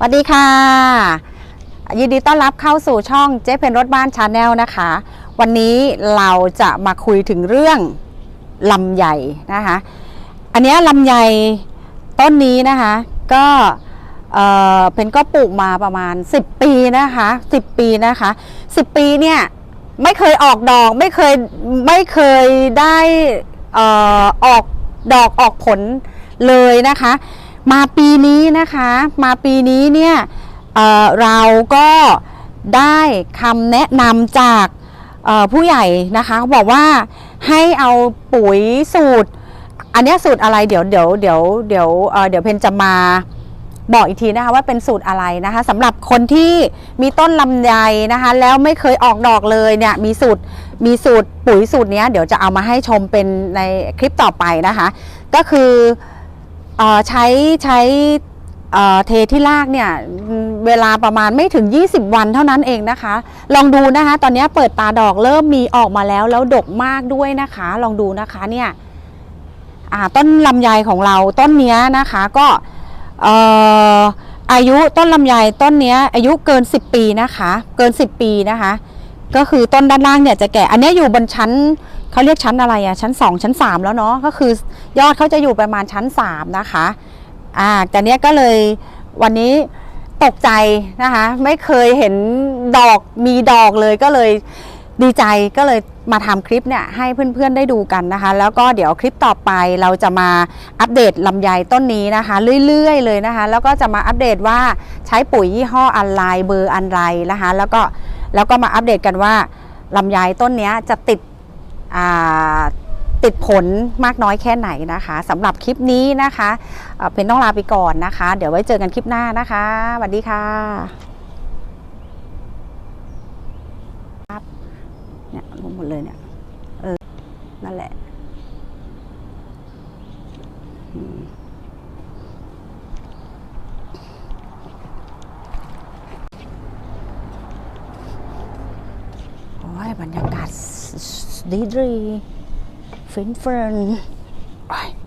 สวัสดีค่ะ ยินดีต้อนรับเข้าสู่ช่องเจ๊เพนรถบ้านชาแนลนะคะ วันนี้เราจะมาคุยถึงเรื่องลำไยนะคะ อันนี้ลำไยต้นนี้นะคะ ก็เออเพนก็ปลูกมาประมาณ 10 ปีนะคะ 10 ปีนะคะ 10 ปีเนี่ยไม่เคยออกดอกไม่เคยไม่เคยได้เออออกดอกออกผลเลยนะคะ มาปีนี้นะคะ มาปีนี้เนี่ยเเราก็ได้คำแนะนำจากผู้ใหญ่นะคะเขาบอกว่าให้เอาปุ๋ยสูตร อันนี้สูตรอะไรเดี๋ยวเดี๋ยวเดี๋ยวเดี๋ยวเอ่อเดี๋ยวเพนจะมาบอกอีกทีนะคะว่าเป็นสูตรอะไรนะคะสำหรับคนที่มีต้นลำไยนะคะ แล้วไม่เคยออกดอกเลยเนี่ยมีสูตรมีสูตรปุ๋ยสูตรนี้เดี๋ยวจะเอามาให้ชมเป็นในคลิปต่อไปนะคะ ก็คือ ใช้ใช้เอ่อเทที่รากเนี่ยเวลาประมาณไม่ถึง 20 วันเท่านั้นเองนะคะ ลองดูนะคะ ตอนนี้เปิดตาดอกเริ่มมีออกมาแล้วแล้วดกมากด้วยนะคะ ลองดูนะคะเนี่ยต้นลำไยของเราต้นเนี้ยนะคะก็อายุต้นลำไยต้นเนี้ยอายุเกิน 10 ปีนะคะ เกิน 10 ปีนะคะ ก็คือต้นด้านล่างเนี่ยจะแก่อันนี้อยู่บนชั้น เขาเรียกชั้นอะไรอะชั้น 2 ชั้น 3 แล้วเนาะก็คือยอดเขาจะอยู่ประมาณชั้น 3 นะคะอ่าแต่เนี้ยก็เลยวันนี้ตกใจนะคะ ไม่เคยเห็นดอกมีดอกเลยก็เลยดีใจก็เลยมาทำคลิปเนี่ยให้เพื่อนๆได้ดูกันนะคะ แล้วก็เดี๋ยวคลิปต่อไปเราจะมาอัปเดตลำไยต้นนี้นะคะ เรื่อยๆ เลยนะคะ แล้วก็จะมาอัปเดตว่าใช้ปุ๋ยยี่ห้ออะไรเบอร์อะไรนะคะ แล้วก็แล้วก็มาอัปเดตกันว่าลำไยต้นนี้จะติด ติดผลมากน้อยแค่ไหนนะคะสำหรับคลิปนี้นะคะเป็นต้องลาไปก่อนนะคะ เดี๋ยวไว้เจอกันคลิปหน้านะคะสวัสดีค่ะเนี่ยลงหมดเลยเนี่ยเออนั่นแหละโอ้ยบรรยากาศ Deidre, Finfern, ay,